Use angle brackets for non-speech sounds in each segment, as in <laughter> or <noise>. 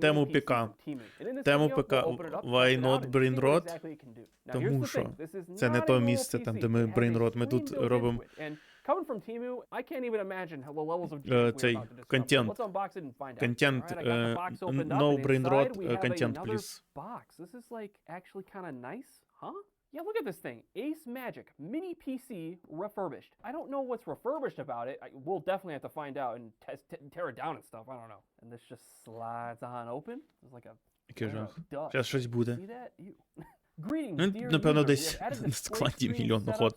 тему ПК. Тему ПК. Why not Brainrot? Тому що це не то місце, там де ми Brainrot. Ми тут робимо цей контент. Контент, е, no Brainrot е, контент, please. Yeah, look at this thing. Ace Magic Mini PC refurbished. I don't know what's refurbished about it. I, we'll definitely have to find out and test, tear it down and stuff. I don't know. And this just slides on open. It's like a know, Teraz sześć. See that? You. <laughs> Greetings, no, dear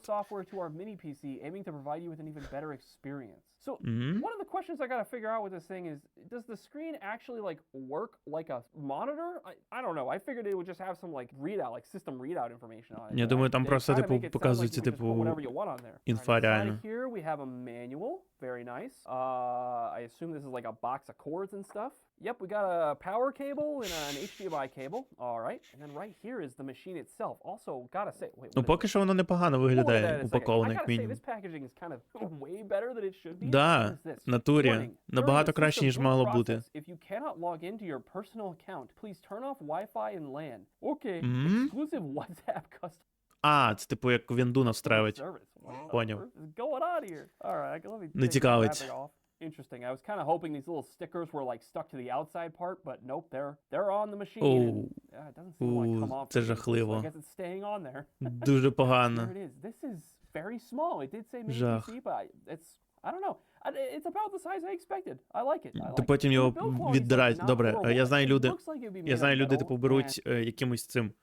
<laughs> software to our mini PC aiming to provide you with an even better experience. So Мгм. one of the questions I gotta figure out with this thing is, does the screen actually like work like a monitor? I, I don't know. I figured it would just have some like readout, like system readout information on it. Я but думаю, I- там they просто, kinda типу, make it sound like показується, you can just put типу, whatever you want on there. інфа Alright, inside реально. Here we have a manual. Very nice. Uh, I assume this is like a box of cords and stuff. Yep, we got a power cable and an HDMI cable. All right, and then right here is the machine itself. Also, gotta say, wait. Ну, what is поки що воно непогано We'll look at that виглядає, in a second. упаковане I як gotta say, мінімум. this packaging is kind of <laughs> way better than it should be. Да, натурі. Набагато краще, ніж мало бути. А, це типу як вінду настраювати. Поняв. Не цікавить. Interesting. I was kind of hoping these little stickers were like stuck to the outside part, but nope, they're they're on the machine. Oh. Uh, it doesn't seem like come off. Це жахливо. I guess it's staying on there. Дуже погано. Here it is. This is very small. It did say made PC, but it's то потім його віддирають. Добре, я знаю люди. Я знаю люди, типу, беруть е, якимось цим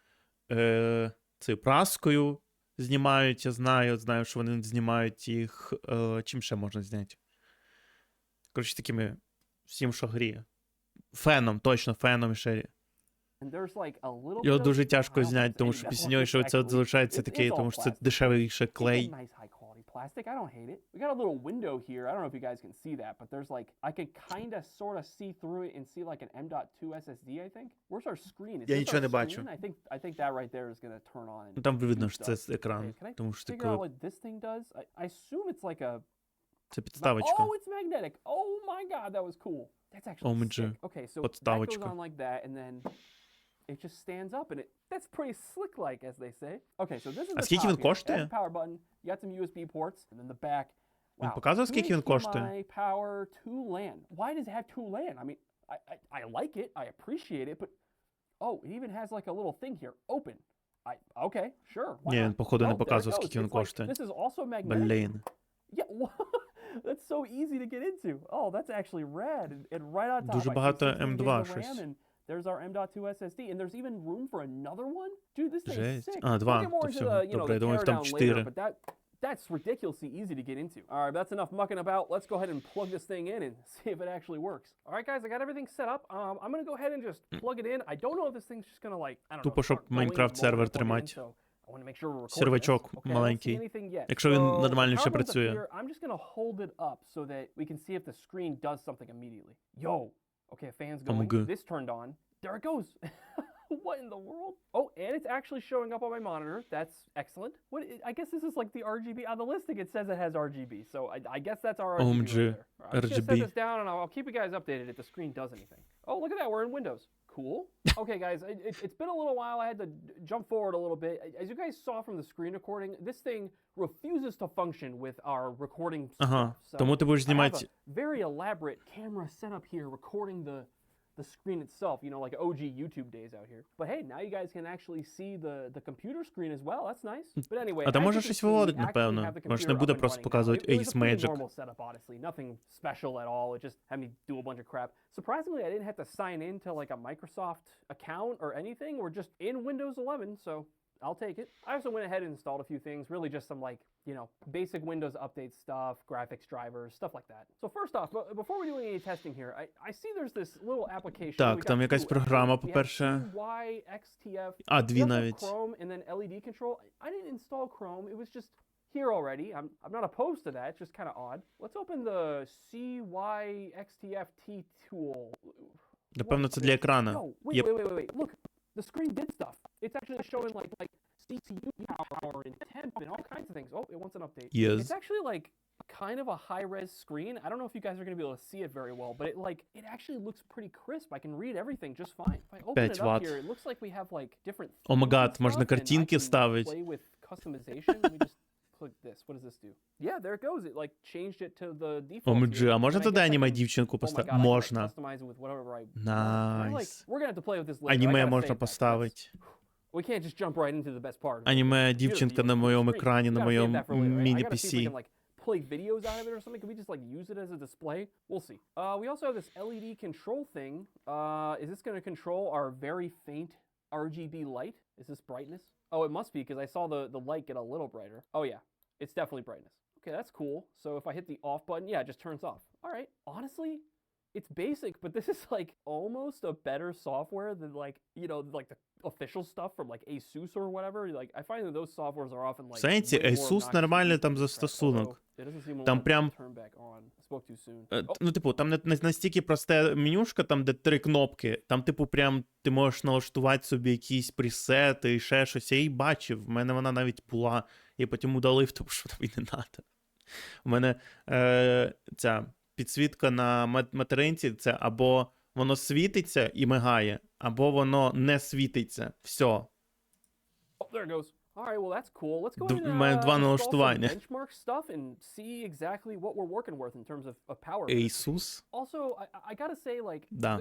е, праскою, знімають, я знаю, знаю, що вони знімають їх. Е, чим ще можна зняти? Коротше, такими всім, що гріє. Феном, точно, феном і шері. Його дуже тяжко зняти, тому що після нього ще це залишається такий, тому що це дешевіше клей. nice high quality plastic. I don't hate it. We got a little window here. I don't know if you guys can see that, but there's like I can kind of sort of see through it and see like an M.2 SSD. I think. Where's our screen? Is Я this нічого our не бачу. screen? I think I think that right there is gonna turn on. And Ну там видно, do що це stuff. з екрану. Okay, can I Тому що figure out таке, what this thing does? I, I assume it's like a це підставочка. Oh, it's magnetic. Oh my god, that was cool. That's actually OMG. sick. Okay, so that goes Подставочка. on like that, and then it just stands up, and it that's pretty slick-like, as they say. Okay, so this is А the скільки top він here. коштує? That's the power button. You got some USB ports, and then the back. Він Wow. показував, скільки він коштує? HDMI power to LAN. Why does it have two LAN? I mean, I, I I like it. I appreciate it, but oh, it even has like a little thing here. Open. I okay, sure. Why Ні, not? він походу Oh, не there it показував, goes. скільки він It's like- коштує. This is also magnetic. Блін. <laughs> Yeah, <laughs> that's so easy to get into. Oh, that's actually rad. And, and right on top, Дуже like багато 16 gigs M2 of RAM, щось. and there's our M.2 SSD, and there's even room for another one. Dude, this thing's Жесть. sick. А, We'll два. get more То into все. the, you know, Добре, the я думаю, там teardown later, чотири. but that that's ridiculously easy to get into. All right, that's enough mucking about. Let's go ahead and plug this thing in and <laughs> see if it actually works. All right, guys, I got everything set up. Um, I'm gonna go ahead and just plug it in. I don't know if this thing's just gonna like I don't Тупо, know. щоб start going Майнкрафт the moment сервер I plug it in, тримати. so I want to make sure we're recording Сервачок this. Okay, I don't see маленький. anything yet. Якщо він So, нормально the ще power button's up працює. here. I'm just gonna hold it up so that we can see if the screen does something immediately. Yo, okay, a fan's I'm going. good. This turned on. There it goes. <laughs> what in the world? Oh, and it's actually showing up on my monitor. That's excellent. What? I guess this is like the RGB on the listing. It says it has RGB, so I, I guess that's our RGB. OMG, right there. All right, I'm just gonna set this down, and I'll, I'll keep you guys updated if the screen does anything. Oh, look at that. We're in Windows Cool. <laughs> Okay, guys, it, it, it's been a little while. I had to d- jump forward a little bit. As you guys saw from the screen recording, this thing refuses to function with our recording Ага. stuff. So Тому ти будеш I have знімати. a very elaborate camera setup here recording the the screen itself, you know, like OG YouTube days out here. But hey, now you guys can actually see the the computer screen as well. That's nice. But anyway, А там as може you can щось see, we виводить, actually напевно. have the Може, computer не буде up and просто running now. показувати It- it was Ace a pretty Magic. normal setup, honestly. Nothing special at all. It just had me do a bunch of crap. Surprisingly, I didn't have to sign in to like a Microsoft account or anything. We're just in Windows 11, so I'll take it. I also went ahead and installed a few things, really just some like, you know, basic Windows update stuff, graphics drivers, stuff like that. So first off, but before we do any testing here, I, I see there's this little application. Так, We got там якась two, програма, actually. We have по-перше. YXTF. А, We дві also have навіть. Chrome and then LED control. I didn't install Chrome. It was just here already. I'm, I'm not opposed to that. It's just kind of odd. Let's open the CYXTFT tool. Напевно, What це is для this? екрана. No, wait, Єп. wait, wait, wait, wait. Look, the screen did stuff. It's actually showing like like CPU power and temp and all kinds of things. Oh, it wants an update. Yes. It's actually like kind of a high res screen. I don't know if you guys are going to be able to see it very well, but it like it actually looks pretty crisp. I can read everything just fine. If I open 5 it up Ватт. here, it looks like we have like different. О май themes and гад, можна stuff, and I картинки can ставить. Play with customization. Let me just <laughs> click this. What does this do? Yeah, there it goes. It like changed it to the default. OMG, here, а можна and I туди guess I аніме can- дівчинку Oh my поставити? God, I can, like, Можна. customize it with whatever I want. Kinda like- Найс. We're gonna have to play with this later. I Аніме gotta можна save that, 'cause that's- поставити. We can't just jump right into the best part. of it. Аніме Computer дівчинка video на on the моєму screen. екрані, We на gotta save моєму that for later, right? I міні gotta see if we PC. can, like, play videos out of it or something. Can we just like use it as a display? We'll see. Uh, we also have this LED control thing. Uh, is this going to control our very faint RGB light? Is this brightness? Oh, it must be because I saw the the light get a little brighter. Oh yeah, it's definitely brightness. Okay, that's cool. So if I hit the off button, yeah, it just turns off. All right. Honestly, it's basic, but this is like almost a better software than like you know like the official stuff from like ASUS or whatever. Like I find that those softwares are often like. Сенсі, Asus нормальний там застосунок. Там прям-. Е, Oh, Ну, типу, там не, не настільки просте менюшка, там, де три кнопки. Там, типу, прям ти можеш налаштувати собі якісь пресети і ще щось. Я її бачив. В мене вона навіть була. Я потім удалив, тому що тобі не треба. У мене е, ця підсвітка на материнці це або воно світиться і мигає, або воно не світиться. Все. У мене два налаштування. Ісус? Да.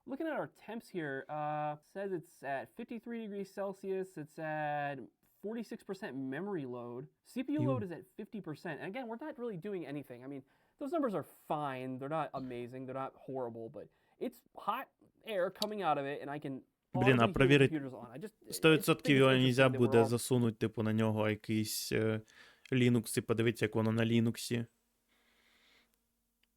the computer's, it's not doing anything crazy yet. It's, we're just kind of browsing some basic stuff, looking at web browsers, but I can kind of hear it. It's getting a little louder. And looking at our temps here, uh, says it's at 53 degrees Celsius. It's at 46% memory load. CPU Ew. load is at 50%. And again, we're not really doing anything. I mean, those numbers are fine. They're not amazing. They're not horrible, but it's hot air coming out of it, and I can. Блін, а audibly hear the провірити computers on. I just, I 100% think it's його interesting нельзя that we're буде all засунути, типу, на нього якийсь е, Linux і подивитися, як воно на Linux.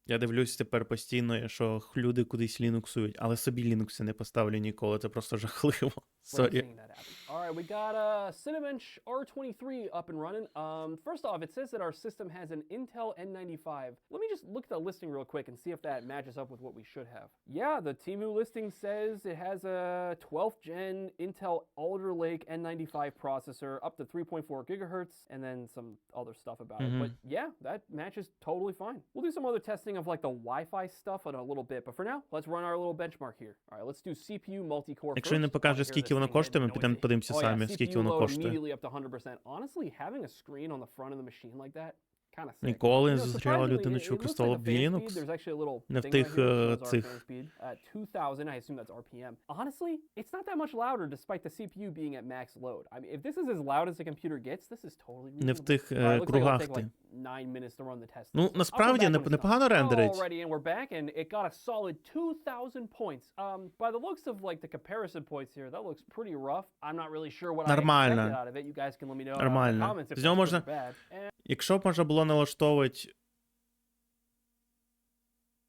Я дивлюсь тепер постійно, що люди кудись лінуксують, але собі лінукси не поставлю ніколи, це просто жахливо. When I'm Сорі. seeing that happen. All right, we got a Cinebench R23 up and running. Um, first off, it says that our system has an Intel N95. Let me just look at the listing real quick and see if that matches up with what we should have. Yeah, the Timu listing says it has a 12th gen Intel Alder Lake N95 processor up to 3.4 gigahertz, and then some other stuff about it. But yeah, that matches totally fine. We'll do some other testing of like the Wi-Fi stuff in a little bit, but for now, let's run our little benchmark here. All right, let's do CPU multi-core. Якщо він не first. покаже, Wanna hear скільки воно коштує, ми підемо подивимося самі, скільки воно коштує. Ніколи не зустрічала людину, що використовував Linux не в тих цих. Honestly, it's not that much louder despite the CPU being at max load. I mean, if this is as loud as the computer gets, this is totally Не в тих кругах ти. Ну, насправді непогано рендерить. And we're back and it got a solid 2000 points. Um, by the looks of like the comparison points here, that looks pretty rough. I'm not really sure what I expected out of it. You guys can let me know in the comments if it's bad. Якщо б можна було налаштовувати.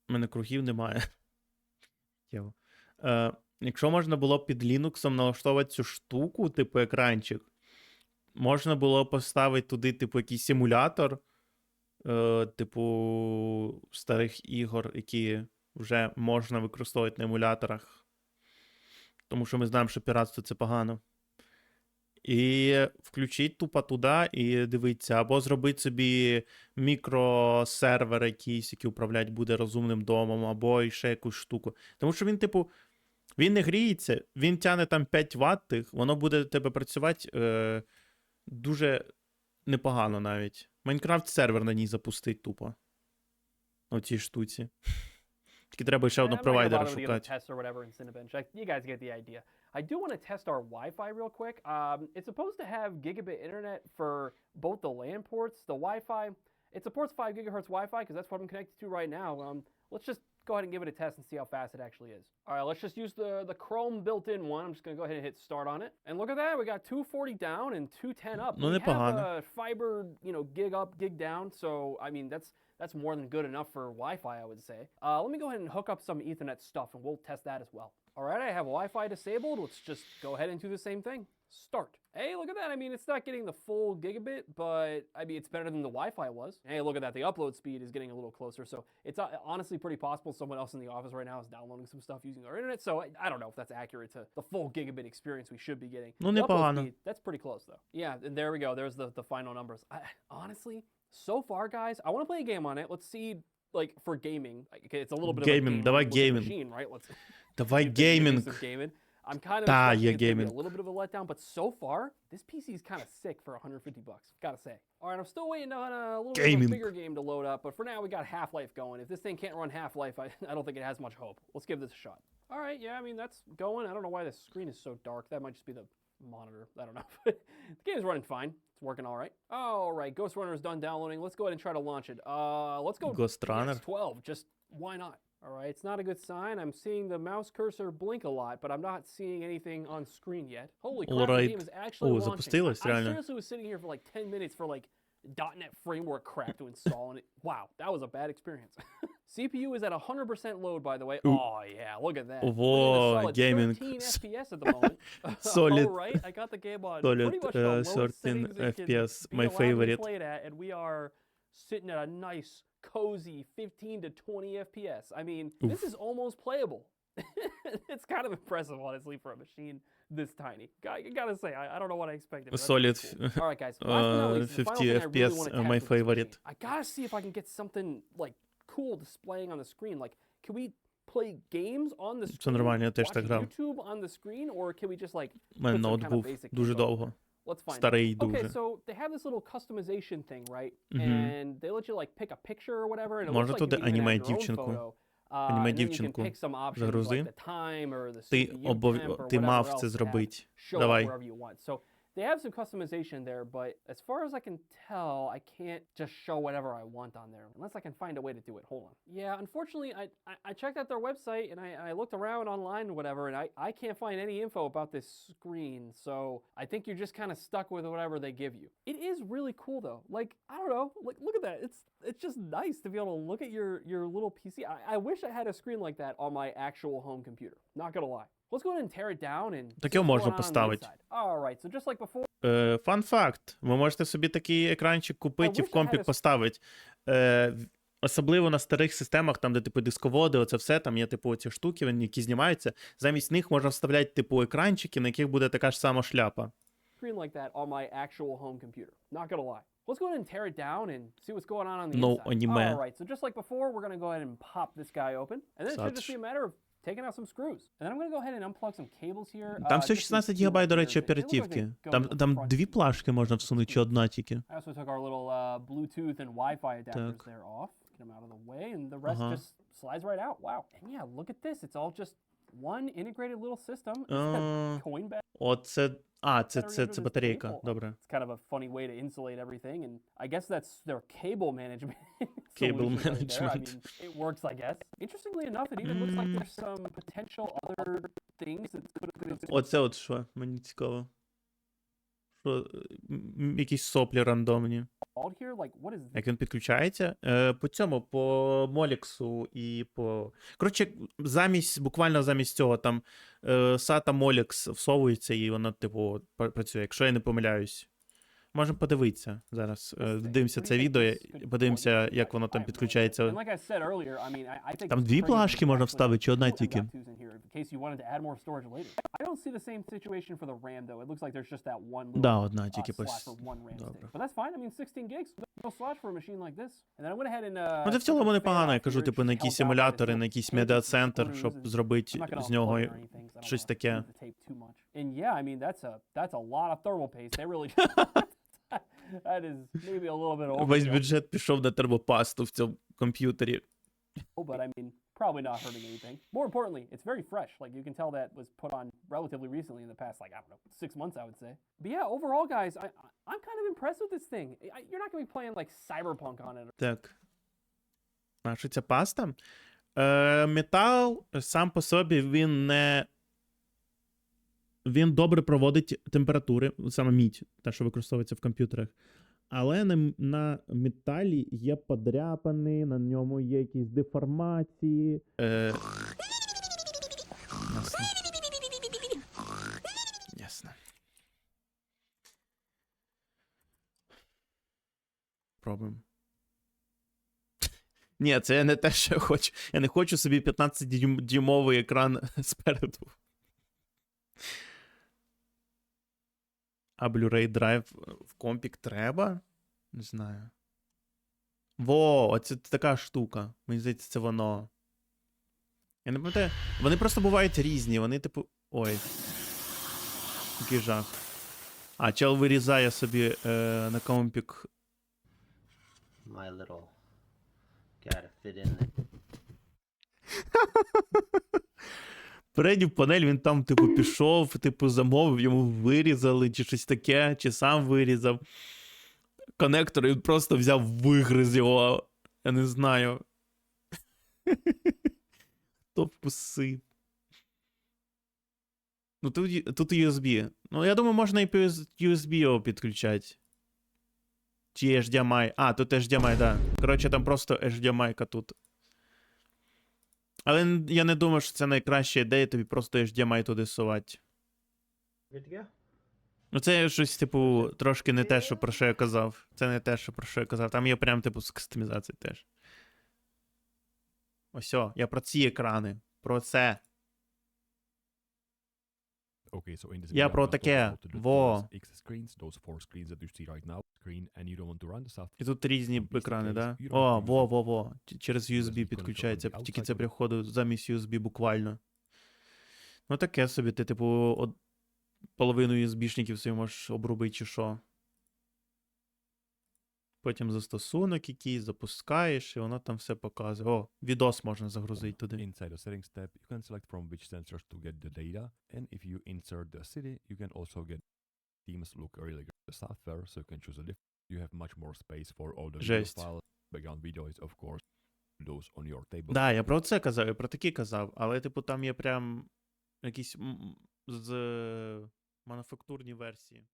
У мене кругів немає. <laughs> Е, якщо можна було під Linux налаштовувати цю штуку, типу екранчик, можна було поставити туди, типу, якийсь симулятор, е, типу, старих ігор, які вже можна використовувати на емуляторах. Тому що ми знаємо, що піратство це погано. І включіть тупо туди і дивіться, або зробити собі мікросервер якийсь, який управляти буде розумним домом, або ще якусь штуку. Тому що він, типу, він не гріється, він тягне там 5 Вт, тих, воно буде тебе працювати е, дуже непогано навіть. Майнкрафт сервер на ній запустить тупо. На цій штуці. Тільки треба ще одного gonna провайдера шукати. I do want to test our Wi-Fi real quick. Um, it's supposed to have gigabit internet for both the LAN ports, the Wi-Fi. It supports 5 gigahertz Wi-Fi because that's what I'm connected to right now. Um, let's just go ahead and give it a test and see how fast it actually is. All right, let's just use the, the Chrome built-in one. I'm just gonna go ahead and hit start on it. And look at that, we got 240 down and 210 up. We have fiber, you know, gig up, gig down. So, I mean, that's that's more than good enough for Wi-Fi, I would say. Uh, let me go ahead and hook up some ethernet stuff and we'll test that as well all right, I have Wi-Fi disabled. Let's just go ahead and do the same thing. Start. Hey, look at that. I mean, it's not getting the full gigabit, but I mean, it's better than the Wi-Fi was. Hey, look at that. The upload speed is getting a little closer. So it's uh, honestly pretty possible someone else in the office right now is downloading some stuff using our internet. So I, I don't know if that's accurate to the full gigabit experience we should be getting. Upload speed, that's pretty close though. Yeah, and there we go. There's the, the final numbers. I, honestly, so far, guys, I want to play a game on it. Let's see like for gaming. like, Okay, it's a little bit Gaming, of a давай game looking gaming. machine, right? Let's Давай see <laughs> if they can do геймінг. some gaming. I'm kind of Та, expecting є it's gonna be геймінг. a little bit of a letdown, but so far, this PC is kind of sick for 150 bucks. Gotta say. All right, I'm still waiting on a little bit of Gaming. a bigger game to load up, but for now we got Half-Life going. If this thing can't run Half-Life, I, <laughs> I don't think it has much hope. Let's give this a shot. All right, yeah, I mean that's going. I don't know why the screen is so dark. That might just be the monitor. I don't know. <laughs> the game's running fine. It's working all right. All right, Ghost Runner is done downloading. Let's go ahead and try to launch it. Uh, let's go. Ghost Runner. 12. Just why not? All right, it's not a good sign. I'm seeing the mouse cursor blink a lot, but I'm not seeing anything on screen yet. Holy crap, Alright. the game is actually О, launching. запустилось, I, I реально. seriously was sitting here for like 10 minutes for like .NET framework crap to install, and it, wow, that was a bad experience. <laughs> CPU is at 100% load, by the way. Ooh. Oh yeah, look at that. Solid gaming. 13 FPS at the moment. <laughs> <laughs> Solid. All right, I got the game on Solid, pretty much uh, the lowest 13 settings it can FPS, my allowed to be favorite. Played at, and we are sitting at a nice, cozy 15 to 20 FPS. I mean, this is almost playable. <laughs> it's kind of impressive, honestly, for a machine this tiny. Got, gotta say, I, I don't know what I expected. but that's Solid, pretty cool. All right, guys. <laughs> Last but not uh, least, the final 50 thing I really FPS, wanna uh, test my with this favorite. machine. I gotta see if I can get something like cool displaying on the screen. Like, can we play games on the Це screen? нормально, я теж watch так грав. YouTube on the screen, or can we just like У мене put some ноут kind of був basic дуже info. довго. Let's find Старий out. Okay, дуже. so they have this little customization thing, right? Мгм. And they let you like pick a picture or whatever, and it Можна looks like туди you can even аніме add your own дівчинку. photo. Аніме дівчинку, загрузи. Ти обов... ти мав це зробити. Давай. wherever you want. So they have some customization there, but as far as I can tell, I can't just show whatever I want on there unless I can find a way to do it. Hold on. Yeah, unfortunately, I, I, I checked out their website and I, I looked around online and whatever, and I, I can't find any info about this screen. So I think you're just kind of stuck with whatever they give you. It is really cool though. Like, I don't know. Like, look at that. It's it's just nice to be able to look at your, your little PC. I, I wish I had a screen like that on my actual home computer. Not gonna lie. Let's go ahead and tear it down and see Таке what's можна going Поставить. so just like before, Е, Фан факт. Ви можете собі такий екранчик купити і в компік had a- поставити. Е, в- Особливо на старих системах, там, де типу дисководи, оце все, там є типу ці штуки, вони, які знімаються. Замість них можна вставляти типу екранчики, на яких буде така ж сама шляпа. screen like that on my actual home computer. Not gonna lie. Let's go ahead and tear it down and see what's going on on the No inside. anime. All right, so just like before, we're gonna go ahead and pop this guy open, and then it should just Such. be a matter of taking out some screws. And then I'm gonna go ahead and unplug some cables here. Там uh, всього just 16 these two ГБ, до here речі, that- they look like they оперативки. go Там, to the там front дві here. плашки можна всунути, чи одна тільки. I also took our little uh, Bluetooth and Wi-Fi adapters Так. there off. Get them out of the way, and the rest Ага. just slides right out. Wow. And yeah, look at this. It's all just one integrated little system. А, Coin battery. Оце. А, це, battery це, under це this батарейка. cable. Добре. It's kind of a funny way to insulate everything, and I guess that's their cable management. <laughs> Cable solution right there. I management. mean, it works, I guess. Interestingly enough, it even looks like Mm. there's some potential other things that could have been Оце от що, мені цікаво. Що, е, м, якісь соплі рандомні. Як він підключається? Е, по цьому, по Моліксу і по. Коротше, замість, буквально замість цього там е, SATA Molix всовується і воно, типу, працює, якщо я не помиляюсь. Можемо подивитися зараз. Е, дивимося це відео, подивимося, як воно там підключається. Там дві плашки можна вставити, чи одна тільки. Да, одна тільки пос... Ну, це в цілому непогано, я кажу, типу, на якісь симулятори, на якийсь медіа-центр, щоб зробити з нього щось таке. Yeah, I mean that's a that's a lot of thermal paste. They really <laughs> <laughs> that is maybe a little bit Весь overkill. бюджет пішов на термопасту в цьому комп'ютері. but I mean, probably not hurting anything. More importantly, it's very fresh. Like you can tell that was put on relatively recently in the past, like I don't know, six months, I would say. But yeah, overall, guys, I, I- I'm kind of impressed with this thing. I, you're not gonna be playing like Cyberpunk on it. Так. А що ця паста? Е, метал сам по собі він не. Він добре проводить температури, саме мідь, те, що використовується в комп'ютерах. Але на на металі є подряпини, на ньому є якісь деформації. Е... Ясно. Ясно. Пробуємо. Ні, це не те, що я хочу. Я не хочу собі 15 дюймовий екран <laughs> спереду. А Blu-ray драйв в компік треба? Не знаю. Во, оце така штука. Мені здається, це воно. Я не пам'ятаю. Вони просто бувають різні. Вони, типу. Ой. Який жах. А, чел вирізає собі е, на компік. My little gotta fit in there. <laughs> Передню панель він там, типу, пішов, типу, замовив, йому вирізали, чи щось таке, чи сам вирізав. Конектор він просто взяв, вигриз його. Я не знаю. <laughs> Хто вкусив? Ну, тут, тут USB. Ну, я думаю, можна і USB його підключати. Чи HDMI. А, тут HDMI, да. Коротше, там просто HDMI тут. Але я не думаю, що це найкраща ідея, тобі просто HDMI туди сувати. Ну, це щось, типу, трошки не те, що про що я казав. Це не те, що про що я казав. Там є прям, типу, з кастомізації теж. Ось, о, я про ці екрани. Про це. Okay, so Я про таке. Во. І тут різні екрани, да? О, во, во, во. Через USB підключається. Тільки це приходить замість USB буквально. Ну, таке собі, ти, типу, од... половину USB-шників собі можеш обрубити чи що. Потім застосунок якийсь, запускаєш, і воно там все показує. О, відос можна загрузити туди. Inside the settings tab, you can select from which sensors to get the data, and if you insert the city, you can also get themes look really good. The software, so you can choose a different. You have much more space for all the video Жесть. files. Background video is, of course, those on your table. Да, я про це казав, я про такі казав, але, типу, там є прям якісь м, з мануфактурні версії.